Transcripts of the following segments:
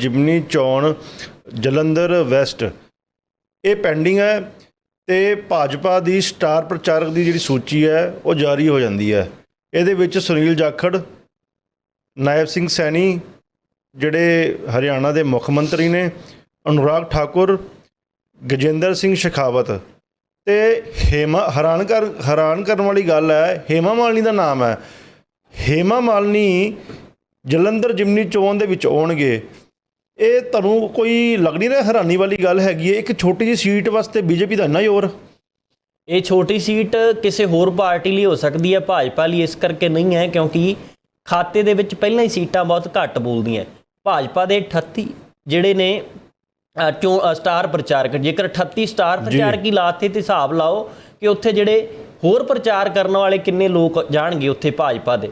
ਜਿਮਨੀ ਚੋਣ, ਜਲੰਧਰ ਵੈਸਟ। ਇਹ ਪੈਂਡਿੰਗ ਹੈ ਤੇ ਭਾਜਪਾ ਦੀ ਸਟਾਰ ਪ੍ਰਚਾਰਕ ਦੀ ਜਿਹੜੀ ਸੂਚੀ ਹੈ, ਉਹ ਜਾਰੀ ਹੋ ਜਾਂਦੀ ਹੈ। ਇਹਦੇ ਵਿੱਚ ਸੁਨੀਲ ਜਾਖੜ, ਨਾਇਬ ਸਿੰਘ ਸੈਣੀ, ਜਿਹੜੇ ਹਰਿਆਣਾ ਦੇ ਮੁੱਖ ਮੰਤਰੀ ਨੇ, ਅਨੁਰਾਗ ਠਾਕੁਰ, ਗਜੇਂਦਰ ਸਿੰਘ ਸ਼ੇਖਾਵਤ। ਤੇ ਹੇਮਾ, ਹੈਰਾਨ ਕਰ, ਹੈਰਾਨ ਕਰਨ ਵਾਲੀ ਗੱਲ ਹੈ, ਹੇਮਾ ਮਾਲਨੀ ਦਾ ਨਾਮ ਹੈ। ਹੇਮਾ ਮਾਲਨੀ ਜਲੰਧਰ ਜਿਮਨੀ ਚੋਣ ਦੇ ਵਿੱਚ ਆਉਣਗੇ। ਇਹ ਤੁਹਾਨੂੰ ਕੋਈ ਲੱਗ ਨਹੀਂ ਰਿਹਾ ਹੈਰਾਨੀ ਵਾਲੀ ਗੱਲ ਹੈਗੀ ਹੈ ਇੱਕ ਛੋਟੀ ਜਿਹੀ ਸੀਟ ਵਾਸਤੇ ਬੀਜੇਪੀ ਦਾ ਇੰਨਾ ਜ਼ੋਰ? ਇਹ ਛੋਟੀ ਸੀਟ ਕਿਸੇ ਹੋਰ ਪਾਰਟੀ ਲਈ ਹੋ ਸਕਦੀ ਹੈ ਭਾਜਪਾ ਲਈ ਇਸ ਕਰਕੇ ਨਹੀਂ ਹੈ ਕਿਉਂਕਿ ਖਾਤੇ ਦੇ ਵਿੱਚ ਪਹਿਲਾਂ ਹੀ ਸੀਟਾਂ ਬਹੁਤ ਘੱਟ ਬੋਲਦੀਆਂ ਭਾਜਪਾ ਦੇ 38 ਜਿਹੜੇ ਨੇ ਅ, ਸਟਾਰ ਪ੍ਰਚਾਰਕ ਜੇਕਰ 38 ਸਟਾਰ ਪ੍ਰਚਾਰਕ ਹੀ ਲਾਤੇ ਤੇ ਹਿਸਾਬ ਲਾਓ ਕਿ ਉੱਥੇ ਜਿਹੜੇ ਹੋਰ ਪ੍ਰਚਾਰ ਕਰਨ ਵਾਲੇ ਕਿੰਨੇ ਲੋਕ ਜਾਣਗੇ ਉੱਥੇ ਭਾਜਪਾ ਦੇ?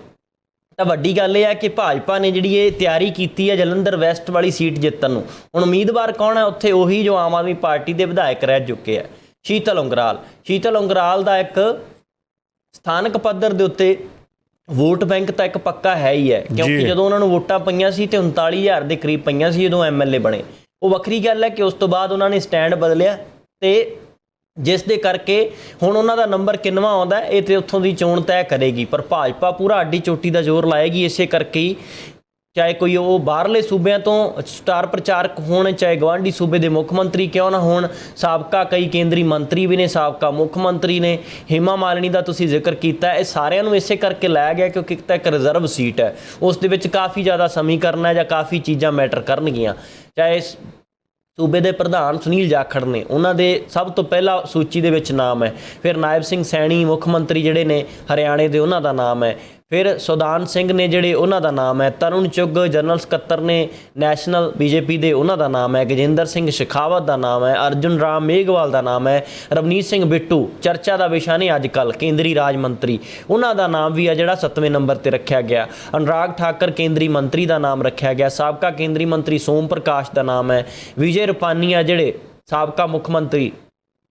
ਤਾਂ ਵੱਡੀ ਗੱਲ ਇਹ ਹੈ ਕਿ ਭਾਜਪਾ ਨੇ ਜਿਹੜੀ ਇਹ ਤਿਆਰੀ ਕੀਤੀ ਹੈ ਜਲੰਧਰ ਵੈਸਟ ਵਾਲੀ ਸੀਟ ਜਿੱਤਣ ਨੂੰ। ਹੁਣ ਉਮੀਦਵਾਰ ਕੌਣ ਹੈ ਉੱਥੇ ਉਹੀ ਜੋ ਆਮ ਆਦਮੀ ਪਾਰਟੀ ਦੇ ਵਿਧਾਇਕ ਰਹਿ ਚੁੱਕੇ ਆ ਸ਼ੀਤਲ ਉਂਗਰਾਲ। ਸ਼ੀਤਲ ਉਂਗਰਾਲ ਦਾ ਇੱਕ ਸਥਾਨਕ ਪੱਧਰ ਦੇ ਉੱਤੇ ਵੋਟ ਬੈਂਕ ਤਾਂ ਇੱਕ ਪੱਕਾ ਹੈ ਹੀ ਹੈ ਕਿਉਂਕਿ। ਜਦੋਂ ਉਹਨਾਂ ਨੂੰ ਵੋਟਾਂ ਪਈਆਂ ਸੀ ਤੇ 39000 ਦੇ ਕਰੀਬ ਪਈਆਂ ਸੀ ਜਦੋਂ ਐਮਐਲਏ ਬਣੇ। ਉਹ ਵੱਖਰੀ ਗੱਲ ਹੈ ਕਿ ਉਸ ਤੋਂ ਬਾਅਦ ਉਹਨਾਂ ਨੇ ਸਟੈਂਡ ਬਦਲਿਆ ਤੇ ਜਿਸ ਦੇ ਕਰਕੇ ਹੁਣ ਉਹਨਾਂ ਦਾ ਨੰਬਰ ਕਿੰਨਵਾ ਆਉਂਦਾ ਇਹ ਤੇ ਉੱਥੋਂ ਦੀ ਚੋਣ ਤੈਅ ਕਰੇਗੀ। ਪਰ ਭਾਜਪਾ ਪੂਰਾ ਅੱਡੀ ਚੋਟੀ ਦਾ ਜ਼ੋਰ ਲਾਏਗੀ, ਇਸੇ ਕਰਕੇ ਹੀ ਚਾਹੇ ਕੋਈ ਉਹ ਬਾਹਰਲੇ ਸੂਬਿਆਂ ਤੋਂ ਸਟਾਰ ਪ੍ਰਚਾਰਕ ਹੋਣ, ਚਾਹੇ ਗਵਾਂਢੀ ਸੂਬੇ ਦੇ ਮੁੱਖ ਮੰਤਰੀ ਕਿਉਂ ਨਾ ਹੋਣ, ਸਾਬਕਾ ਕਈ ਕੇਂਦਰੀ ਮੰਤਰੀ ਵੀ ਨੇ, ਸਾਬਕਾ ਮੁੱਖ ਮੰਤਰੀ ਨੇ, ਹਿਮਾ ਮਾਲਿਨੀ ਦਾ ਤੁਸੀਂ ਜ਼ਿਕਰ ਕੀਤਾ, ਇਹ ਸਾਰਿਆਂ ਨੂੰ ਇਸੇ ਕਰਕੇ ਲਾਇਆ ਗਿਆ ਕਿਉਂਕਿ ਇੱਕ ਤਾਂ ਇੱਕ ਰਿਜ਼ਰਵ ਸੀਟ ਹੈ। ਉਸ ਦੇ ਵਿੱਚ ਕਾਫੀ ਜ਼ਿਆਦਾ ਸਮੀਕਰਨ ਹੈ ਜਾਂ ਕਾਫੀ ਚੀਜ਼ਾਂ ਮੈਟਰ ਕਰਨਗੀਆਂ। ਚਾਹੇ ਸੂਬੇ ਦੇ ਪ੍ਰਧਾਨ ਸੁਨੀਲ ਜਾਖੜ ਨੇ। ਉਹਨਾਂ ਦੇ ਸਭ ਤੋਂ ਪਹਿਲਾ ਸੂਚੀ ਦੇ ਵਿੱਚ ਨਾਮ ਹੈ। ਫਿਰ ਨਾਇਬ ਸਿੰਘ ਸੈਣੀ ਮੁੱਖ ਮੰਤਰੀ ਜਿਹੜੇ ਨੇ, ਹਰਿਆਣੇ ਦੇ ਉਹਨਾਂ ਦਾ ਨਾਮ ਹੈ। ਫਿਰ ਸੁਦਾਨ ਸਿੰਘ ਨੇ ਜਿਹੜੇ ਉਹਨਾਂ ਦਾ ਨਾਮ ਹੈ, ਤਰੁਣ ਚੁੱਗ, ਜਨਰਲ ਸਕੱਤਰ ਨੇ, ਨੈਸ਼ਨਲ ਬੀਜੇਪੀ ਦੇ ਉਹਨਾਂ ਦਾ ਨਾਮ ਹੈ, ਗਜਿੰਦਰ ਸਿੰਘ ਸ਼ੇਖਾਵਤ ਦਾ ਨਾਮ ਹੈ, ਅਰਜੁਨ ਰਾਮ ਮੇਘਵਾਲ ਦਾ ਨਾਮ ਹੈ, ਰਵਨੀਤ ਸਿੰਘ ਬਿੱਟੂ, ਚਰਚਾ ਦਾ ਵਿਸ਼ਾ ਨੇ ਅੱਜ ਕੱਲ ਕੇਂਦਰੀ ਰਾਜ ਮੰਤਰੀ। ਉਹਨਾਂ ਦਾ ਨਾਮ ਵੀ ਆ ਜਿਹੜਾ 7ਵੇਂ ਨੰਬਰ ਤੇ ਰੱਖਿਆ ਗਿਆ। ਅਨੁਰਾਗ ਠਾਕਰ ਕੇਂਦਰੀ ਮੰਤਰੀ ਦਾ ਨਾਮ ਰੱਖਿਆ ਗਿਆ। ਸਾਬਕਾ ਕੇਂਦਰੀ ਮੰਤਰੀ ਸੋਮ ਪ੍ਰਕਾਸ਼ ਦਾ ਨਾਮ ਹੈ। ਵਿਜੇ ਰੁਪਾਨੀਆ ਜਿਹੜੇ ਸਾਬਕਾ ਮੁੱਖ ਮੰਤਰੀ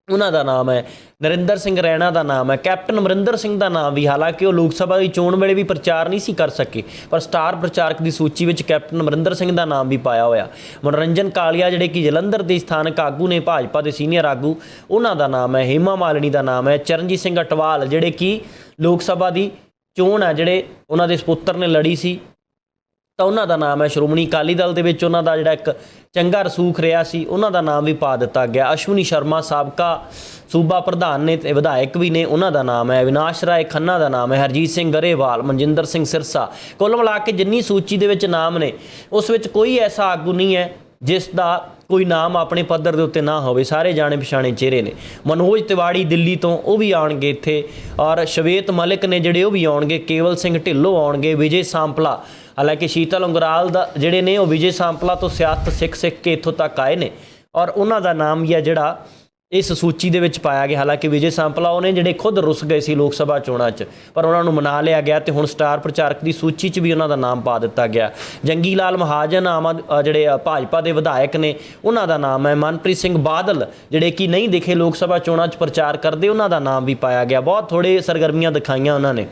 ਉਹਨਾਂ ਦਾ ਨਾਮ ਹੈ, ਨਰਿੰਦਰ ਸਿੰਘ ਰੈਣਾ ਦਾ ਨਾਮ ਹੈ, ਕੈਪਟਨ ਅਮਰਿੰਦਰ ਸਿੰਘ ਦਾ ਨਾਮ ਵੀ, ਹਾਲਾਂਕਿ ਉਹ ਲੋਕ ਸਭਾ ਦੀ ਚੋਣ ਵੇਲੇ ਵੀ ਪ੍ਰਚਾਰ ਨਹੀਂ ਸੀ ਕਰ ਸਕੇ, ਪਰ ਸਟਾਰ ਪ੍ਰਚਾਰਕ ਦੀ ਸੂਚੀ ਵਿੱਚ ਕੈਪਟਨ ਅਮਰਿੰਦਰ ਸਿੰਘ ਦਾ ਨਾਮ ਵੀ ਪਾਇਆ ਹੋਇਆ। ਮਨੋਰੰਜਨ ਕਾਲੀਆ ਜਿਹੜੇ ਕਿ ਜਲੰਧਰ ਦੇ ਸਥਾਨਕ ਆਗੂ ਨੇ, ਭਾਜਪਾ ਦੇ ਸੀਨੀਅਰ ਆਗੂ, ਉਹਨਾਂ ਦਾ ਨਾਮ ਹੈ, ਹੇਮਾ ਮਾਲਣੀ ਦਾ ਨਾਮ ਹੈ, ਚਰਨਜੀਤ ਸਿੰਘ ਅਟਵਾਲ ਜਿਹੜੇ ਕਿ ਲੋਕ ਸਭਾ ਦੀ ਚੋਣ ਹੈ ਜਿਹੜੇ ਉਹਨਾਂ ਦੇ ਸੁਪੁੱਤਰ ਨੇ ਲੜੀ ਸੀ ਤਾਂ ਉਹਨਾਂ ਦਾ ਨਾਮ ਹੈ ਸ਼੍ਰੋਮਣੀ ਅਕਾਲੀ ਦਲ ਦੇ ਵਿੱਚ ਉਹਨਾਂ ਦਾ ਜਿਹੜਾ ਇੱਕ ਚੰਗਾ ਰਸੂਖ ਰਿਹਾ ਸੀ, ਉਹਨਾਂ ਦਾ ਨਾਮ ਵੀ ਪਾ ਦਿੱਤਾ ਗਿਆ। ਅਸ਼ਵਨੀ ਸ਼ਰਮਾ ਸਾਬਕਾ ਸੂਬਾ ਪ੍ਰਧਾਨ ਨੇ ਤੇ ਵਿਧਾਇਕ ਵੀ ਨੇ, ਉਹਨਾਂ ਦਾ ਨਾਮ ਹੈ ਵਿਨਾਸ਼ ਰਾਏ ਖੰਨਾ ਦਾ ਨਾਮ ਹੈ, ਹਰਜੀਤ ਸਿੰਘ ਗਰੇਵਾਲ, ਮਨਜਿੰਦਰ ਸਿੰਘ ਸਿਰਸਾ। ਕੁੱਲ ਮਿਲਾ ਕੇ ਜਿੰਨੀ ਸੂਚੀ ਦੇ ਵਿੱਚ ਨਾਮ ਨੇ, ਉਸ ਵਿੱਚ ਕੋਈ ਐਸਾ ਆਗੂ ਨਹੀਂ ਹੈ ਜਿਸ ਦਾ ਕੋਈ ਨਾਮ ਆਪਣੇ ਪੱਧਰ ਦੇ ਉੱਤੇ ਨਾ ਹੋਵੇ। ਸਾਰੇ ਜਾਣੇ ਪਛਾਣੇ ਚਿਹਰੇ ਨੇ। ਮਨੋਜ ਤਿਵਾੜੀ ਦਿੱਲੀ ਤੋਂ ਉਹ ਵੀ ਆਉਣਗੇ ਇੱਥੇ ਔਰ ਸ਼ਵੇਤ ਮਲਿਕ ਨੇ ਜਿਹੜੇ ਉਹ ਵੀ ਆਉਣਗੇ, ਕੇਵਲ ਸਿੰਘ ਢਿੱਲੋਂ ਆਉਣਗੇ, ਵਿਜੇ ਸਾਂਪਲਾ ਹਾਲਾਂਕਿ ਸ਼ੀਤਲ ਉਂਗਰਾਲ ਦਾ ਜਿਹੜੇ ਨੇ ਉਹ ਵਿਜੇ ਸਾਂਪਲਾ ਤੋਂ ਸਿਆਸਤ ਸਿੱਖ ਸਿੱਖ ਕੇ ਇੱਥੋਂ ਤੱਕ ਆਏ ਨੇ। ਔਰ ਉਹਨਾਂ ਦਾ ਨਾਮ ਵੀ ਆ ਜਿਹੜਾ ਇਸ ਸੂਚੀ ਦੇ ਵਿੱਚ ਪਾਇਆ ਗਿਆ। ਹਾਲਾਂਕਿ ਵਿਜੇ ਸਾਂਪਲਾ ਉਹਨੇ ਜਿਹੜੇ ਖੁਦ ਰੁੱਸ ਗਏ ਸੀ ਲੋਕ ਸਭਾ ਚੋਣਾਂ 'ਚ। ਪਰ ਉਹਨਾਂ ਨੂੰ ਮਨਾ ਲਿਆ ਗਿਆ ਤੇ ਹੁਣ ਸਟਾਰ ਪ੍ਰਚਾਰਕ ਦੀ ਸੂਚੀ 'ਚ ਵੀ ਉਹਨਾਂ ਦਾ ਨਾਮ ਪਾ ਦਿੱਤਾ ਗਿਆ। ਜੰਗੀ ਲਾਲ ਮਹਾਜਨ ਆਮ ਆਦ- ਜਿਹੜੇ ਭਾਜਪਾ ਦੇ ਵਿਧਾਇਕ ਨੇ, ਉਹਨਾਂ ਦਾ ਨਾਮ ਹੈ ਮਨਪ੍ਰੀਤ ਸਿੰਘ ਬਾਦਲ, ਜਿਹੜੇ ਕਿ ਨਹੀਂ ਦਿਖੇ ਲੋਕ ਸਭਾ ਚੋਣਾਂ 'ਚ ਪ੍ਰਚਾਰ ਕਰਦੇ, ਉਹਨਾਂ ਦਾ ਨਾਮ ਵੀ ਪਾਇਆ ਗਿਆ। ਬਹੁਤ ਥੋੜੇ ਸਰਗਰਮੀਆਂ ਦਿਖਾਈਆਂ ਉਹਨਾਂ ਨੇ।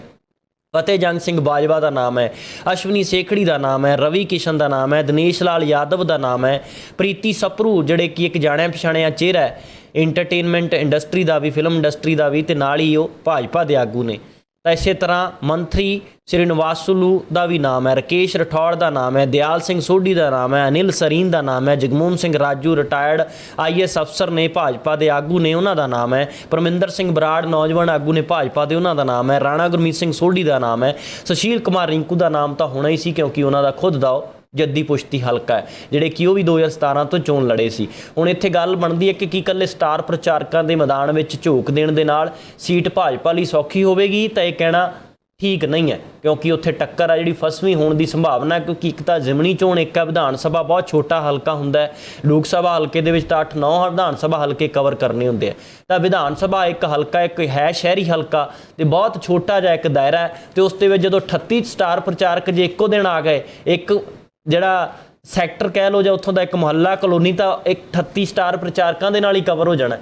ਫਤਿਹ ਸਿੰਘ ਬਾਜਵਾ ਦਾ ਨਾਮ ਹੈ, ਅਸ਼ਵਨੀ ਸੇਖੜੀ ਦਾ ਨਾਮ ਹੈ, ਰਵੀ ਕਿਸ਼ਨ ਦਾ ਨਾਮ ਹੈ, ਦਿਨੇਸ਼ ਲਾਲ ਯਾਦਵ ਦਾ ਨਾਮ ਹੈ, ਪ੍ਰੀਤੀ ਸਪਰੂ ਜਿਹੜੇ ਕਿ ਇੱਕ ਜਾਣਿਆ ਪਛਾਣਿਆ ਚਿਹਰਾ ਹੈ ਐਂਟਰਟੇਨਮੈਂਟ ਇੰਡਸਟਰੀ ਦਾ ਵੀ ਫਿਲਮ ਇੰਡਸਟਰੀ ਦਾ ਵੀ ਤੇ ਨਾਲ ਹੀ ਉਹ ਭਾਜਪਾ ਦੇ ਆਗੂ ਨੇ। ਤਾਂ ਇਸੇ ਤਰ੍ਹਾਂ ਮੰਤਰੀ ਸ੍ਰੀਨਿਵਾਸੁਲੂ ਦਾ ਵੀ ਨਾਮ ਹੈ, ਰਕੇਸ਼ ਰਠੌੜ ਦਾ ਨਾਮ ਹੈ, ਦਿਆਲ ਸਿੰਘ ਸੋਢੀ ਦਾ ਨਾਮ ਹੈ, ਅਨਿਲ ਸਰੀਨ ਦਾ ਨਾਮ ਹੈ, ਜਗਮੋਹਨ ਸਿੰਘ ਰਾਜੂ ਰਿਟਾਇਰਡ ਆਈਐਸ ਅਫਸਰ ਨੇ ਭਾਜਪਾ ਦੇ ਆਗੂ ਨੇ ਉਹਨਾਂ ਦਾ ਨਾਮ ਹੈ, ਪਰਮਿੰਦਰ ਸਿੰਘ ਬਰਾੜ ਨੌਜਵਾਨ ਆਗੂ ਨੇ ਭਾਜਪਾ ਦੇ ਉਹਨਾਂ ਦਾ ਨਾਮ ਹੈ, ਰਾਣਾ ਗੁਰਮੀਤ ਸਿੰਘ ਸੋਢੀ ਦਾ ਨਾਮ ਹੈ, ਸੁਸ਼ੀਲ ਕੁਮਾਰ ਰਿੰਕੂ ਦਾ ਨਾਮ ਤਾਂ ਹੋਣਾ ਹੀ ਸੀ ਕਿਉਂਕਿ ਉਹਨਾਂ ਦਾ ਖੁਦ ਦਾ ਉਹ ਜੱਦੀ ਪੁਸ਼ਤੀ ਹਲਕਾ ਹੈ, ਜਿਹੜੇ ਕਿ ਉਹ ਵੀ 2017 ਤੋਂ ਚੋਣ ਲੜੇ ਸੀ। ਹੁਣ ਇੱਥੇ ਗੱਲ ਬਣਦੀ ਹੈ ਕਿ ਕੀ ਇਕੱਲੇ ਸਟਾਰ ਪ੍ਰਚਾਰਕਾਂ ਦੇ ਮੈਦਾਨ ਵਿੱਚ ਝੋਕ ਦੇਣ ਦੇ ਨਾਲ ਸੀਟ ਭਾਜਪਾ ਲਈ ਸੌਖੀ ਹੋਵੇਗੀ? ਤਾਂ ਇਹ ਕਹਿਣਾ ਠੀਕ ਨਹੀਂ ਹੈ, ਕਿਉਂਕਿ ਉੱਥੇ ਟੱਕਰ ਆ ਜਿਹੜੀ ਫਸਵੀਂ ਹੋਣ ਦੀ ਸੰਭਾਵਨਾ ਕਿਉਂਕਿ ਇੱਕ ਤਾਂ ਜ਼ਿਮਨੀ ਚੋਣ, ਇੱਕ ਹੈ ਵਿਧਾਨ ਸਭਾ, ਬਹੁਤ ਛੋਟਾ ਹਲਕਾ ਹੁੰਦਾ ਹੈ। ਲੋਕ ਸਭਾ ਹਲਕੇ ਦੇ ਵਿੱਚ ਤਾਂ 8-9 ਵਿਧਾਨ ਸਭਾ ਹਲਕੇ ਕਵਰ ਕਰਨੇ ਹੁੰਦੇ ਆ। ਤਾਂ ਵਿਧਾਨ ਸਭਾ ਇੱਕ ਹਲਕਾ, ਇੱਕ ਹੈ ਸ਼ਹਿਰੀ ਹਲਕਾ ਤੇ ਬਹੁਤ ਛੋਟਾ ਜਿਹਾ ਇੱਕ ਦਾਇਰਾ ਹੈ ਤੇ ਉਸ ਦੇ ਵਿੱਚ ਜਦੋਂ 38 ਸਟਾਰ ਪ੍ਰਚਾਰਕ ਜੇ ਇੱਕੋ ਦਿਨ ਆ ਗਏ, ਇੱਕ ਜਿਹੜਾ ਸੈਕਟਰ ਕਹਿ ਲੋ ਜਾਂ ਉੱਥੋਂ ਦਾ ਇੱਕ ਮੁਹੱਲਾ, ਕਲੋਨੀ ਤਾਂ ਇੱਕ 38 ਸਟਾਰ ਪ੍ਰਚਾਰਕਾਂ ਦੇ ਨਾਲ ਹੀ ਕਵਰ ਹੋ ਜਾਣਾ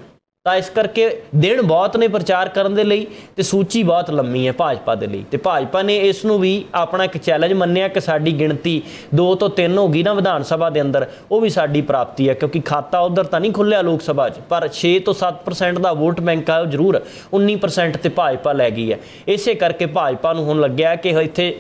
ਤਾਂ ਇਸ ਕਰਕੇ ਦਿਨ ਬਹੁਤ ਨੇ ਪ੍ਰਚਾਰ ਕਰਨ ਦੇ ਲਈ ਤੇ ਸੂਚੀ ਬਹੁਤ ਲੰਮੀ ਹੈ ਭਾਜਪਾ ਦੇ ਲਈ। ਤੇ ਭਾਜਪਾ ਨੇ ਇਸ ਨੂੰ ਵੀ ਆਪਣਾ ਇੱਕ ਚੈਲੰਜ ਮੰਨਿਆ ਕਿ ਸਾਡੀ ਗਿਣਤੀ 2 ਤੋਂ 3 ਹੋ ਗਈ ਨਾ ਵਿਧਾਨ ਸਭਾ ਦੇ ਅੰਦਰ, ਉਹ ਵੀ ਸਾਡੀ ਪ੍ਰਾਪਤੀ ਹੈ ਕਿਉਂਕਿ ਖਾਤਾ ਉਧਰ ਤਾਂ ਨਹੀਂ ਖੁੱਲਿਆ ਲੋਕ ਸਭਾ 'ਚ, ਪਰ 6 ਤੋਂ 7% ਦਾ ਵੋਟ ਬੈਂਕ ਆ ਉਹ ਜ਼ਰੂਰ 19% ਤੇ ਭਾਜਪਾ ਲੈ ਗਈ ਹੈ। ਇਸੇ ਕਰਕੇ ਭਾਜਪਾ ਨੂੰ ਹੁਣ ਲੱਗਿਆ ਕਿ ਇੱਥੇ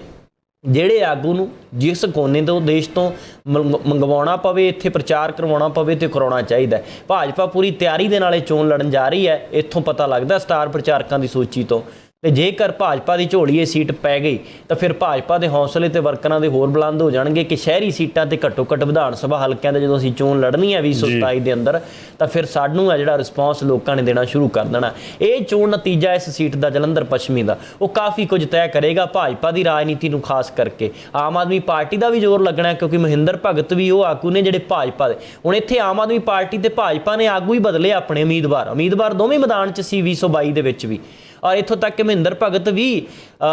ਜਿਹੜੇ ਆਗੂ ਨੂੰ ਜਿਸ ਕੋਨੇ ਤੋਂ ਦੇਸ਼ ਤੋਂ ਮੰਗ- ਮੰਗਵਾਉਣਾ ਪਵੇ, ਇੱਥੇ ਪ੍ਰਚਾਰ ਕਰਵਾਉਣਾ ਪਵੇ ਤੇ ਕਰਾਉਣਾ ਚਾਹੀਦਾ ਭਾਜਪਾ ਪੂਰੀ ਤਿਆਰੀ ਦੇ ਨਾਲ ਇਹ ਚੋਣ ਲੜਨ ਜਾ ਰਹੀ ਹੈ। ਇੱਥੋਂ ਪਤਾ ਲੱਗਦਾ ਸਟਾਰ ਪ੍ਰਚਾਰਕਾਂ ਦੀ ਸੂਚੀ ਤੋਂ। ਤੇ ਜੇਕਰ ਭਾਜਪਾ ਦੀ ਝੋਲੀ ਇਹ ਸੀਟ ਪੈ ਗਈ ਤਾਂ ਫਿਰ ਭਾਜਪਾ ਦੇ ਹੌਸਲੇ ਤੇ ਵਰਕਰਾਂ ਦੇ ਹੋਰ ਬੁਲੰਦ ਹੋ ਜਾਣਗੇ ਕਿ ਸ਼ਹਿਰੀ ਸੀਟਾਂ ਤੇ ਘੱਟੋ ਘੱਟ ਵਿਧਾਨ ਸਭਾ ਹਲਕਿਆਂ ਦੇ ਜਦੋਂ ਅਸੀਂ ਚੋਣ ਲੜਨੀ ਹੈ 2027 ਦੇ ਅੰਦਰ ਤਾਂ ਫਿਰ ਸਾਨੂੰ ਆ ਜਿਹੜਾ ਰਿਸਪਾਂਸ ਲੋਕਾਂ ਨੇ ਦੇਣਾ ਸ਼ੁਰੂ ਕਰ ਦੇਣਾ। ਇਹ ਚੋਣ ਨਤੀਜਾ ਇਸ ਸੀਟ ਦਾ ਜਲੰਧਰ ਪੱਛਮੀ ਦਾ ਉਹ ਕਾਫੀ ਕੁਝ ਤੈਅ ਕਰੇਗਾ ਭਾਜਪਾ ਦੀ ਰਾਜਨੀਤੀ ਨੂੰ ਖਾਸ ਕਰਕੇ। ਆਮ ਆਦਮੀ ਪਾਰਟੀ ਦਾ ਵੀ ਜ਼ੋਰ ਲੱਗਣਾ ਕਿਉਂਕਿ ਮਹਿੰਦਰ ਭਗਤ ਵੀ ਉਹ ਆਗੂ ਨੇ ਜਿਹੜੇ ਭਾਜਪਾ ਦੇ। ਹੁਣ ਇੱਥੇ ਆਮ ਆਦਮੀ ਪਾਰਟੀ ਤੇ ਭਾਜਪਾ ਨੇ ਆਗੂ ਹੀ ਬਦਲੇ ਆਪਣੇ ਉਮੀਦਵਾਰ। ਉਮੀਦਵਾਰ ਦੋਵੇਂ ਮੈਦਾਨ 'ਚ ਸੀ 2022 ਦੇ ਵਿੱਚ ਵੀ। ਔਰ ਇੱਥੋਂ ਤੱਕ ਕਿ ਮਹਿੰਦਰ ਭਗਤ ਵੀ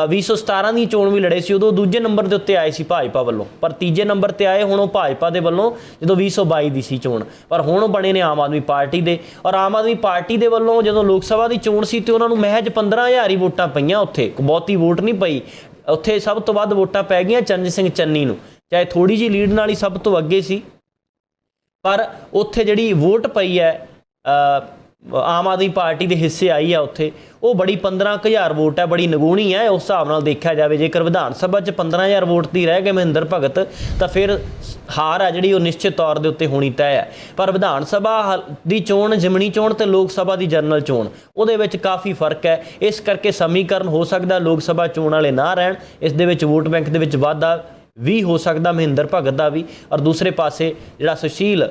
ਅ, 2017 ਦੀ ਚੋਣ ਵੀ ਲੜੇ ਸੀ ਉਦੋਂ ਦੂਜੇ ਨੰਬਰ ਦੇ ਉੱਤੇ ਆਏ ਸੀ ਭਾਜਪਾ ਵੱਲੋਂ। ਪਰ ਤੀਜੇ ਨੰਬਰ ਤੇ ਆਏ ਹੁਣ ਉਹ ਭਾਜਪਾ ਦੇ ਵੱਲੋਂ ਜਦੋਂ 2022 ਦੀ ਸੀ ਚੋਣ। ਪਰ ਹੁਣ ਉਹ ਬਣੇ ਨੇ ਆਮ ਆਦਮੀ ਪਾਰਟੀ ਦੇ। ਔਰ ਆਮ ਆਦਮੀ ਪਾਰਟੀ ਦੇ ਵੱਲੋਂ ਜਦੋਂ ਲੋਕ ਸਭਾ ਦੀ ਚੋਣ ਸੀ ਤੇ ਉਹਨਾਂ ਨੂੰ ਮਹਿਜ 15000 ਹੀ ਵੋਟਾਂ ਪਈਆਂ ਉੱਥੇ। ਬਹੁਤੀ ਵੋਟ ਨਹੀਂ ਪਈ। ਉੱਥੇ ਸਭ ਤੋਂ ਵੱਧ ਵੋਟਾਂ ਪੈ ਗਈਆਂ ਚੰਨ ਸਿੰਘ ਚੰਨੀ ਨੂੰ। ਚਾਹੇ ਥੋੜੀ ਜੀ ਲੀਡ ਨਾਲ ਹੀ ਸਭ ਤੋਂ ਅੱਗੇ ਸੀ। ਪਰ ਉੱਥੇ ਜਿਹੜੀ ਵੋਟ ਪਈ ਹੈ ਆਮ ਆਦਮੀ ਪਾਰਟੀ ਦੇ ਹਿੱਸੇ ਆਈ ਆ ਉੱਥੇ। ਉਹ ਬੜੀ 15000 ਵੋਟ ਹੈ ਬੜੀ ਨਗੂਣੀ ਹੈ ਉਸ ਹਿਸਾਬ ਨਾਲ ਦੇਖਿਆ ਜਾਵੇ। ਜੇਕਰ ਵਿਧਾਨ ਸਭਾ 'ਚ 15000 ਵੋਟ ਦੀ ਰਹਿ ਗਏ ਮਹਿੰਦਰ ਭਗਤ, ਤਾਂ ਫਿਰ ਹਾਰ ਆ ਜਿਹੜੀ ਉਹ ਨਿਸ਼ਚਿਤ ਤੌਰ ਦੇ ਉੱਤੇ ਹੋਣੀ ਤੈਅ ਹੈ ਪਰ ਵਿਧਾਨ ਸਭਾ ਹਲ- ਦੀ ਚੋਣ, ਜਿਮਣੀ ਚੋਣ ਤੇ ਲੋਕ ਸਭਾ ਦੀ ਜਨਰਲ ਚੋਣ, ਉਹਦੇ ਵਿੱਚ ਕਾਫੀ ਫ਼ਰਕ ਹੈ। ਇਸ ਕਰਕੇ ਸਮੀਕਰਨ ਹੋ ਸਕਦਾ ਲੋਕ ਸਭਾ ਚੋਣ ਵਾਲੇ ਨਾ ਰਹਿਣ। ਇਸ ਦੇ ਵਿੱਚ ਵੋਟ ਬੈਂਕ ਦੇ ਵਿੱਚ ਵਾਧਾ ਵੀ ਹੋ ਸਕਦਾ, ਮਹਿੰਦਰ ਭਗਤ ਦਾ ਵੀ। ਔਰ ਦੂਸਰੇ ਪਾਸੇ ਜਿਹੜਾ ਸੁਸ਼ੀਲ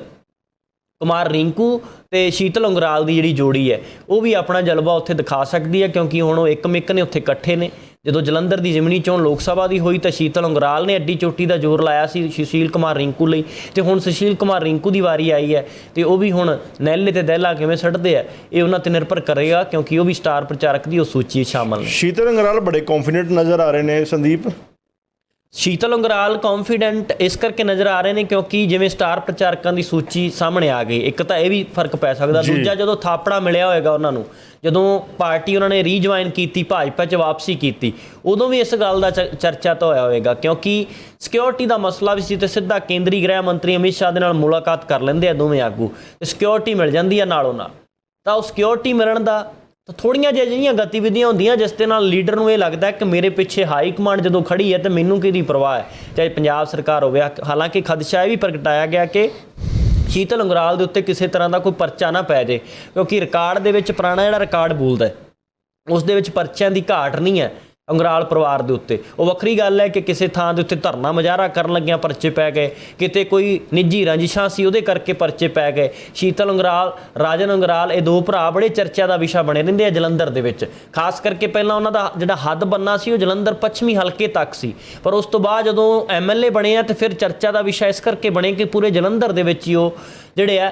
ਕੁਮਾਰ ਰਿੰਕੂ ਤੇ ਸ਼ੀਤਲ ਉਂਗਰਾਲ ਦੀ ਜਿਹੜੀ ਜੋੜੀ ਹੈ, ਉਹ ਵੀ ਆਪਣਾ ਜਲਵਾ ਉੱਥੇ ਦਿਖਾ ਸਕਦੀ ਹੈ, ਕਿਉਂਕਿ ਹੁਣ ਉਹ ਇੱਕ ਮਿੱਕ ਨੇ, ਉੱਥੇ ਇਕੱਠੇ ਨੇ। ਜਦੋਂ ਜਲੰਧਰ ਦੀ ਜ਼ਿਮਨੀ ਚੋਣ ਲੋਕ ਸਭਾ ਦੀ ਹੋਈ ਤਾਂ ਸ਼ੀਤਲ ਉਂਗਰਾਲ ਨੇ ਅੱਡੀ ਚੋਟੀ ਦਾ ਜ਼ੋਰ ਲਾਇਆ ਸੀ ਸੁਸ਼ੀਲ ਕੁਮਾਰ ਰਿੰਕੂ ਲਈ। ਤੇ ਹੁਣ ਸੁਸ਼ੀਲ ਕੁਮਾਰ ਰਿੰਕੂ ਦੀ ਵਾਰੀ ਆਈ ਹੈ ਤੇ ਉਹ ਵੀ ਹੁਣ ਨੈਲੇ ਤੇ ਦਹਿਲਾ ਕਿਵੇਂ ਛੱਡਦੇ ਆ, ਇਹ ਉਹਨਾਂ ਤੇ ਨਿਰਭਰ ਕਰੇਗਾ, ਕਿਉਂਕਿ ਉਹ ਵੀ ਸਟਾਰ ਪ੍ਰਚਾਰਕ ਦੀ ਉਹ ਸੂਚੀ ਸ਼ਾਮਲ ਨੇ। ਸ਼ੀਤਲ ਅੰਗਰਾਲ ਬੜੇ ਕੌਨਫੀਡੈਂਟ ਨਜ਼ਰ ਆ ਰਹੇ ਨੇ ਸੰਦੀਪ। ਸ਼ੀਤਲ ਉਂਗਰਾਲ ਕੌਨਫੀਡੈਂਟ ਇਸ ਕਰਕੇ ਨਜ਼ਰ ਆ ਰਹੇ ਨੇ ਕਿਉਂਕਿ ਜਿਵੇਂ ਸਟਾਰ ਪ੍ਰਚਾਰਕਾਂ ਦੀ ਸੂਚੀ ਸਾਹਮਣੇ ਆ ਗਈ ਇੱਕ ਤਾਂ ਇਹ ਵੀ ਫ਼ਰਕ ਪੈ ਸਕਦਾ। ਦੂਜਾ ਜਦੋਂ ਥਾਪੜਾ ਮਿਲਿਆ ਹੋਏਗਾ ਉਹਨਾਂ ਨੂੰ ਜਦੋਂ ਪਾਰਟੀ ਉਹਨਾਂ ਨੇ ਰੀਜੁਆਇਨ ਕੀਤੀ ਭਾਜਪਾ 'ਚ ਵਾਪਸੀ ਕੀਤੀ ਉਦੋਂ ਵੀ ਇਸ ਗੱਲ ਦਾ ਚਰਚਾ ਤਾਂ ਹੋਇਆ ਹੋਵੇਗਾ ਕਿਉਂਕਿ ਸਿਕਿਉਰਿਟੀ ਦਾ ਮਸਲਾ ਵੀ ਸੀ ਤੇ ਸਿੱਧਾ ਕੇਂਦਰੀ ਗ੍ਰਹਿ ਮੰਤਰੀ ਅਮਿਤ ਸ਼ਾਹ ਦੇ ਨਾਲ ਮੁਲਾਕਾਤ ਕਰ ਲੈਂਦੇ ਆ ਦੋਵੇਂ ਆਗੂ ਤੇ ਸਿਕਿਉਰਿਟੀ ਮਿਲ ਜਾਂਦੀ ਆ ਨਾਲੋਂ ਨਾਲ ਤਾਂ ਉਹ ਸਿਕਿਉਰਿਟੀ ਮਿਲਣ ਦਾ ਤਾਂ ਥੋੜੀਆਂ ਜਿਹੀਆਂ ਜਿਹੜੀਆਂ ਗਤੀਵਿਧੀਆਂ ਹੁੰਦੀਆਂ, ਜਿਸ ਦੇ ਨਾਲ ਲੀਡਰ ਨੂੰ ਇਹ ਲੱਗਦਾ ਕਿ ਮੇਰੇ ਪਿੱਛੇ ਹਾਈ ਕਮਾਂਡ ਜਦੋਂ ਖੜੀ ਹੈ ਤਾਂ ਮੈਨੂੰ ਕਿਹਦੀ ਪਰਵਾਹ ਹੈ? ਚਾਹੇ ਪੰਜਾਬ ਸਰਕਾਰ ਹੋਵੇ ਹਾਲਾਂਕਿ ਖਦਸ਼ਾ ਇਹ ਵੀ ਪ੍ਰਗਟਾਇਆ ਗਿਆ ਕਿ ਸ਼ੀਤਲ ਅੰਗਰਾਲ ਦੇ ਉੱਤੇ ਕਿਸੇ ਤਰ੍ਹਾਂ ਦਾ ਕੋਈ ਪਰਚਾ ਨਾ ਪੈ ਜੇ ਕਿਉਂਕਿ ਰਿਕਾਰਡ ਦੇ ਵਿੱਚ ਪੁਰਾਣਾ ਜਿਹੜਾ ਰਿਕਾਰਡ ਬੋਲਦਾ ਉਸ ਦੇ ਵਿੱਚ ਪਰਚਿਆਂ ਦੀ ਘਾਟ ਨਹੀਂ ਹੈ। ਅੰਗਰਾਲ ਪਰਿਵਾਰ ਦੇ ਉੱਤੇ। ਉਹ ਵੱਖਰੀ ਗੱਲ ਹੈ ਕਿ ਕਿਸੇ ਥਾਂ ਦੇ ਉੱਤੇ ਧਰਨਾ ਮੁਜ਼ਾਹਰਾ ਕਰਨ ਲੱਗਿਆਂ ਪਰਚੇ ਪੈ ਗਏ। ਕਿਤੇ ਕੋਈ ਨਿੱਜੀ ਰੰਜਿਸ਼ਾਂ ਸੀ, ਉਹਦੇ ਕਰਕੇ ਪਰਚੇ ਪੈ ਗਏ। ਸ਼ੀਤਲ ਅੰਗਰਾਲ, ਰਾਜਨ ਅੰਗਰਾਲ, ਇਹ ਦੋ ਭਰਾ ਬੜੇ ਚਰਚਾ ਦਾ ਵਿਸ਼ਾ ਬਣੇ ਰਹਿੰਦੇ ਆ ਜਲੰਧਰ ਦੇ ਵਿੱਚ। ਖਾਸ ਕਰਕੇ ਪਹਿਲਾਂ ਉਹਨਾਂ ਦਾ ਜਿਹੜਾ ਹੱਦ ਬੰਨਾ ਸੀ, ਉਹ ਜਲੰਧਰ ਪੱਛਮੀ ਹਲਕੇ ਤੱਕ ਸੀ। ਪਰ ਉਸ ਤੋਂ ਬਾਅਦ ਜਦੋਂ ਐਮਐਲਏ ਬਣੇ ਆ, ਤੇ ਫਿਰ ਚਰਚਾ ਦਾ ਵਿਸ਼ਾ ਇਸ ਕਰਕੇ ਬਣੇ ਕਿ ਪੂਰੇ ਜਲੰਧਰ ਦੇ ਵਿੱਚ ਹੀ ਉਹ ਜਿਹੜੇ ਆ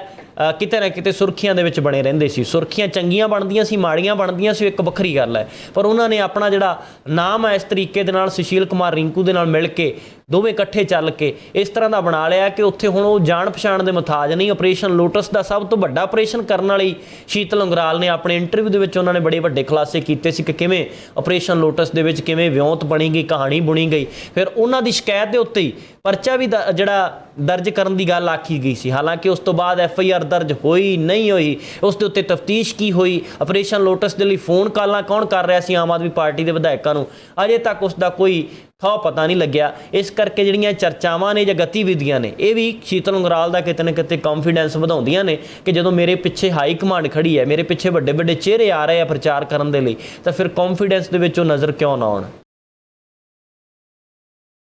ਕਿਤੇ ਨਾ ਕਿਤੇ ਸੁਰਖੀਆਂ ਦੇ ਵਿੱਚ ਬਣੇ ਰਹਿੰਦੇ ਸੀ। ਸੁਰਖੀਆਂ ਚੰਗੀਆਂ ਬਣਦੀਆਂ ਸੀ, ਮਾੜੀਆਂ ਬਣਦੀਆਂ ਸੀ, ਇੱਕ ਵੱਖਰੀ ਗੱਲ ਹੈ। ਪਰ ਉਹਨਾਂ ਨੇ ਆਪਣਾ ਜਿਹੜਾ ਨਾਮ ਹੈ, ਇਸ ਤਰੀਕੇ ਦੇ ਨਾਲ ਸੁਸ਼ੀਲ ਕੁਮਾਰ ਰਿੰਕੂ ਦੇ ਨਾਲ ਮਿਲ ਕੇ ਦੋਵੇਂ ਇਕੱਠੇ ਚੱਲ ਕੇ ਇਸ ਤਰ੍ਹਾਂ ਦਾ ਬਣਾ ਲਿਆ ਕਿ ਉੱਥੇ ਹੁਣ ਉਹ ਜਾਣ ਪਛਾਣ ਦੇ ਮਥਾਜ ਨਹੀਂ ਆਪਰੇਸ਼ਨ ਲੋਟਸ ਦਾ ਸਭ ਤੋਂ ਵੱਡਾ ਆਪਰੇਸ਼ਨ ਕਰਨ ਵਾਲੀ ਸ਼ੀਤਲ ਅੰਗਰਾਲ ਨੇ ਆਪਣੇ ਇੰਟਰਵਿਊ ਦੇ ਵਿੱਚ ਉਹਨਾਂ ਨੇ ਬੜੇ ਵੱਡੇ ਖੁਲਾਸੇ ਕੀਤੇ ਸੀ ਕਿ ਕਿਵੇਂ ਆਪਰੇਸ਼ਨ ਲੋਟਸ ਦੇ ਵਿੱਚ ਕਿਵੇਂ ਵਿਉਂਤ ਬਣੀ ਗਈ, ਕਹਾਣੀ ਬੁਣੀ ਗਈ। ਫਿਰ ਉਹਨਾਂ ਦੀ ਸ਼ਿਕਾਇਤ ਦੇ ਉੱਤੇ ਹੀ ਪਰਚਾ ਵੀ ਦ- ਜਿਹੜਾ ਦਰਜ ਕਰਨ ਦੀ ਗੱਲ ਆਖੀ ਗਈ ਸੀ। ਹਾਲਾਂਕਿ ਉਸ ਤੋਂ ਬਾਅਦ ਐਫ ਆਈ ਆਰ ਦਰਜ ਹੋਈ, ਨਹੀਂ ਹੋਈ, ਉਸ ਦੇ ਉੱਤੇ ਤਫਤੀਸ਼ ਕੀ ਹੋਈ ਆਪਰੇਸ਼ਨ ਲੋਟਸ ਦੇ ਲਈ ਫੋਨ ਕਾਲਾਂ ਕੌਣ ਕਰ ਰਿਹਾ ਸੀ ਆਮ ਆਦਮੀ ਪਾਰਟੀ ਦੇ ਵਿਧਾਇਕਾਂ ਨੂੰ? ਅਜੇ ਤੱਕ ਉਸ ਦਾ ਕੋਈ ਥਾਂ ਪਤਾ ਨਹੀਂ ਲੱਗਿਆ। ਇਸ ਕਰਕੇ ਜਿਹੜੀਆਂ ਚਰਚਾਵਾਂ ਨੇ ਜਾਂ ਗਤੀਵਿਧੀਆਂ ਨੇ, ਇਹ ਵੀ ਸ਼ੀਤਲ ਉਂਗਰਾਲ ਦਾ ਕਿਤੇ ਨਾ ਕਿਤੇ ਕੌਨਫੀਡੈਂਸ ਵਧਾਉਂਦੀਆਂ ਨੇ ਕਿ ਜਦੋਂ ਮੇਰੇ ਪਿੱਛੇ ਹਾਈ ਕਮਾਂਡ ਖੜੀ ਹੈ, ਮੇਰੇ ਪਿੱਛੇ ਵੱਡੇ ਵੱਡੇ ਚਿਹਰੇ ਆ ਰਹੇ ਆ ਪ੍ਰਚਾਰ ਕਰਨ ਦੇ ਲਈ, ਤਾਂ ਫਿਰ ਕੌਨਫੀਡੈਂਸ ਦੇ ਵਿੱਚ ਉਹ ਨਜ਼ਰ ਕਿਉਂ ਨਾ ਆਉਣ?